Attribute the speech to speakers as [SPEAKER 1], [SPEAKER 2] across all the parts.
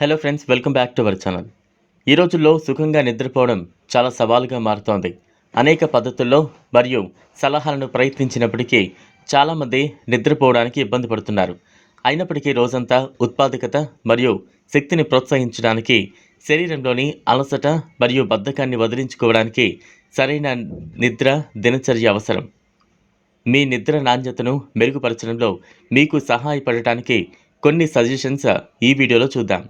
[SPEAKER 1] Hello friends welcome back to our channel ఈ రోజుల్లో సుఖంగా నిద్రపోవడం చాలా సవాలుగా మారుతోంది. అనేక పద్ధతుల్లో మరియు సలహాలను ప్రయత్నించినప్పటికీ చాలామంది నిద్రపోవడానికి ఇబ్బంది పడుతున్నారు. అయినప్పటికీ రోజంతా ఉత్పాదకత మరియు శక్తిని ప్రోత్సహించడానికి శరీరంలోని అలసట మరియు బద్ధకాన్ని వదిలించుకోవడానికి సరైన నిద్ర దినచర్య అవసరం. మీ నిద్ర నాణ్యతను మెరుగుపరచడంలో మీకు సహాయపడటానికి కొన్ని సజెషన్స్ ఈ వీడియోలో చూద్దాం.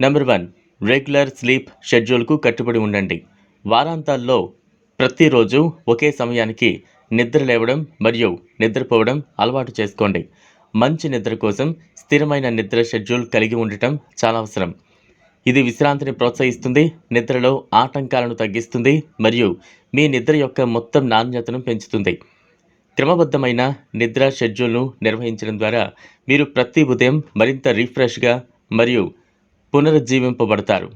[SPEAKER 1] నెంబర్ వన్ రెగ్యులర్ స్లీప్ షెడ్యూల్కు కట్టుబడి ఉండండి. వారాంతాల్లో ప్రతిరోజు ఒకే సమయానికి నిద్ర లేవడం మరియు నిద్రపోవడం అలవాటు చేసుకోండి. మంచి నిద్ర కోసం స్థిరమైన నిద్ర షెడ్యూల్ కలిగి ఉండటం చాలా అవసరం. ఇది విశ్రాంతిని ప్రోత్సహిస్తుంది నిద్రలో ఆటంకాలను తగ్గిస్తుంది మరియు మీ నిద్ర యొక్క మొత్తం నాణ్యతను పెంచుతుంది. క్రమబద్ధమైన నిద్ర షెడ్యూల్ను నిర్వహించడం ద్వారా మీరు ప్రతి ఉదయం మరింత రిఫ్రెష్గా మరియు పునరుజ్జీవింపబడతారు.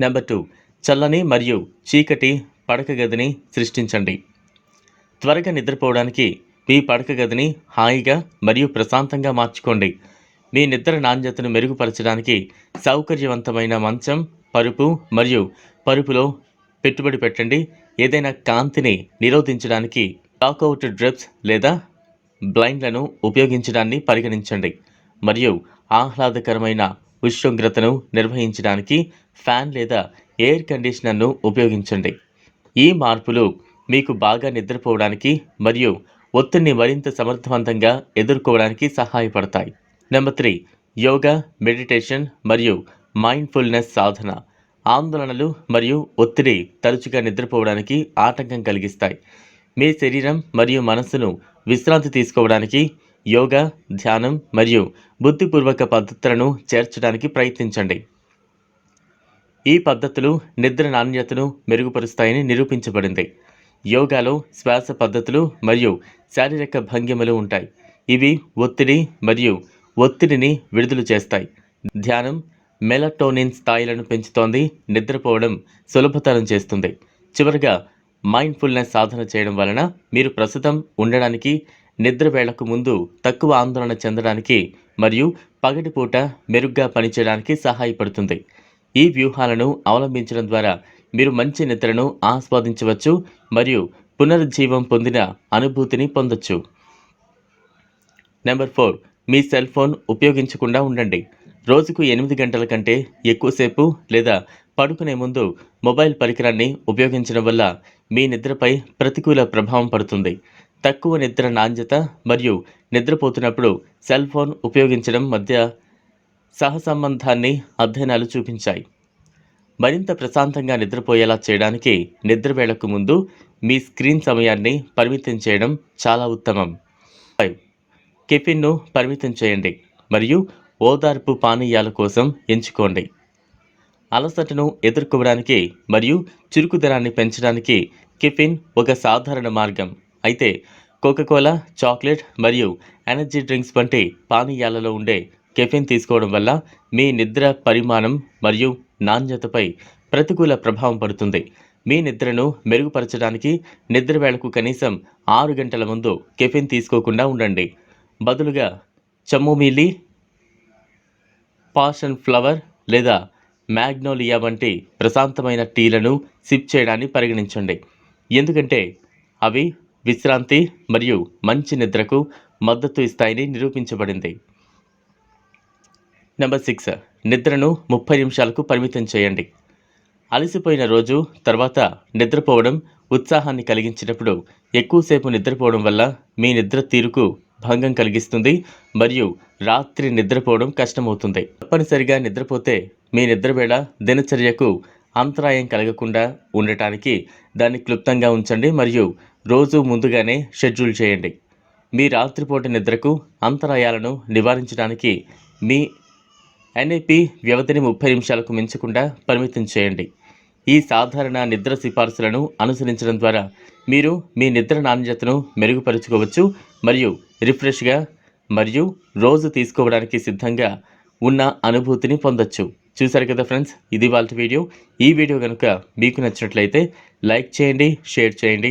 [SPEAKER 1] నెంబర్ టూ చల్లని మరియు చీకటి పడక గదిని సృష్టించండి. త్వరగా నిద్రపోవడానికి మీ పడక గదిని హాయిగా మరియు ప్రశాంతంగా మార్చుకోండి. మీ నిద్ర నాణ్యతను మెరుగుపరచడానికి సౌకర్యవంతమైన మంచం పరుపు మరియు పరుపులో పెట్టుబడి పెట్టండి. ఏదైనా కాంతిని నిరోధించడానికి టాక్అవుట్ డ్రిప్స్ లేదా బ్లైండ్లను ఉపయోగించడాన్ని పరిగణించండి. మరియు ఆహ్లాదకరమైన ఉష్ణోగ్రతను నిర్వహించడానికి ఫ్యాన్ లేదా ఎయిర్ కండిషనర్ను ఉపయోగించండి. ఈ మార్పులు మీకు బాగా నిద్రపోవడానికి మరియు ఒత్తిడిని మరింత సమర్థవంతంగా ఎదుర్కోవడానికి సహాయపడతాయి. నెంబర్ త్రీ యోగా మెడిటేషన్ మరియు మైండ్ఫుల్నెస్ సాధన. ఆందోళనలు మరియు ఒత్తిడి తరచుగా నిద్రపోవడానికి ఆటంకం కలిగిస్తాయి. మీ శరీరం మరియు మనస్సును విశ్రాంతి తీసుకోవడానికి యోగా ధ్యానం మరియు బుద్ధిపూర్వక పద్ధతులను చేర్చడానికి ప్రయత్నించండి. ఈ పద్ధతులు నిద్ర నాణ్యతను మెరుగుపరుస్తాయని నిరూపించబడింది. యోగాలో శ్వాస పద్ధతులు మరియు శారీరక భంగిమలు ఉంటాయి. ఇవి ఒత్తిడి మరియు ఒత్తిడిని విడుదల చేస్తాయి. ధ్యానం మెలటోనిన్ స్థాయిలను పెంచుతోంది నిద్రపోవడం సులభతరం చేస్తుంది. చివరగా మైండ్ఫుల్నెస్ సాధన చేయడం వలన మీరు ప్రస్తుతం ఉండడానికి నిద్ర వేళకు ముందు తక్కువ ఆందోళన చెందడానికి మరియు పగటిపూట మెరుగ్గా పనిచేయడానికి సహాయపడుతుంది. ఈ వ్యూహాలను అవలంబించడం ద్వారా మీరు మంచి నిద్రను ఆస్వాదించవచ్చు మరియు పునరుజ్జీవం పొందిన అనుభూతిని పొందొచ్చు. నెంబర్ ఫోర్ మీ సెల్ ఫోన్ ఉపయోగించకుండా ఉండండి. రోజుకు ఎనిమిది గంటల కంటే ఎక్కువసేపు లేదా పడుకునే ముందు మొబైల్ పరికరాన్ని ఉపయోగించడం వల్ల మీ నిద్రపై ప్రతికూల ప్రభావం పడుతుంది. తక్కువ నిద్ర నాణ్యత మరియు నిద్రపోతున్నప్పుడు సెల్ ఫోన్ ఉపయోగించడం మధ్య సహసంబంధాన్ని అధ్యయనాలు చూపించాయి. మరింత ప్రశాంతంగా నిద్రపోయేలా చేయడానికి నిద్ర వేళకు ముందు మీ స్క్రీన్ సమయాన్ని పరిమితం చేయడం చాలా ఉత్తమం. ఫైవ్ కెఫిన్ను పరిమితం చేయండి మరియు ఓదార్పు పానీయాల కోసం ఎంచుకోండి. అలసటను ఎదుర్కోవడానికి మరియు చురుకుదనాన్ని పెంచడానికి కెఫిన్ ఒక సాధారణ మార్గం. అయితే కోకోకోలా చాక్లెట్ మరియు ఎనర్జీ డ్రింక్స్ వంటి పానీయాలలో ఉండే కెఫిన్ తీసుకోవడం వల్ల మీ నిద్ర పరిమాణం మరియు నాణ్యతపై ప్రతికూల ప్రభావం పడుతుంది. మీ నిద్రను మెరుగుపరచడానికి నిద్ర వేళకు కనీసం ఆరు గంటల ముందు కెఫిన్ తీసుకోకుండా ఉండండి. బదులుగా చమ్మోమీలి పాషన్ ఫ్లవర్ లేదా మ్యాగ్నోలియా వంటి ప్రశాంతమైన టీలను సిప్ చేయడాన్ని పరిగణించండి. ఎందుకంటే అవి విశ్రాంతి మరియు మంచి నిద్రకు మద్దతు ఇస్తాయని నిరూపించబడింది. Number six. నిద్రను ముప్పై నిమిషాలకు పరిమితం చేయండి. అలసిపోయిన రోజు తర్వాత నిద్రపోవడం ఉత్సాహాన్ని కలిగించినప్పుడు ఎక్కువసేపు నిద్రపోవడం వల్ల మీ నిద్ర తీరుకు భంగం కలిగిస్తుంది మరియు రాత్రి నిద్రపోవడం కష్టమవుతుంది. తప్పనిసరిగా నిద్రపోతే మీ నిద్రవేళ దినచర్యకు అంతరాయం కలగకుండా ఉండటానికి దాన్ని క్లుప్తంగా ఉంచండి మరియు రోజు ముందుగానే షెడ్యూల్ చేయండి. మీ రాత్రిపూట నిద్రకు అంతరాయాలను నివారించడానికి మీ ఎన్ఏపి వ్యవధిని ముప్పై నిమిషాలకు మించకుండా పరిమితం చేయండి. ఈ సాధారణ నిద్ర సిఫార్సులను అనుసరించడం ద్వారా మీరు మీ నిద్ర నాణ్యతను మెరుగుపరుచుకోవచ్చు మరియు రిఫ్రెష్గా మరియు రోజు తీసుకోవడానికి సిద్ధంగా ఉన్న అనుభూతిని పొందొచ్చు. చూసారు కదా ఫ్రెండ్స్? ఇది వాళ్ళ వీడియో. ఈ వీడియో కనుక మీకు నచ్చినట్లయితే లైక్ చేయండి షేర్ చేయండి.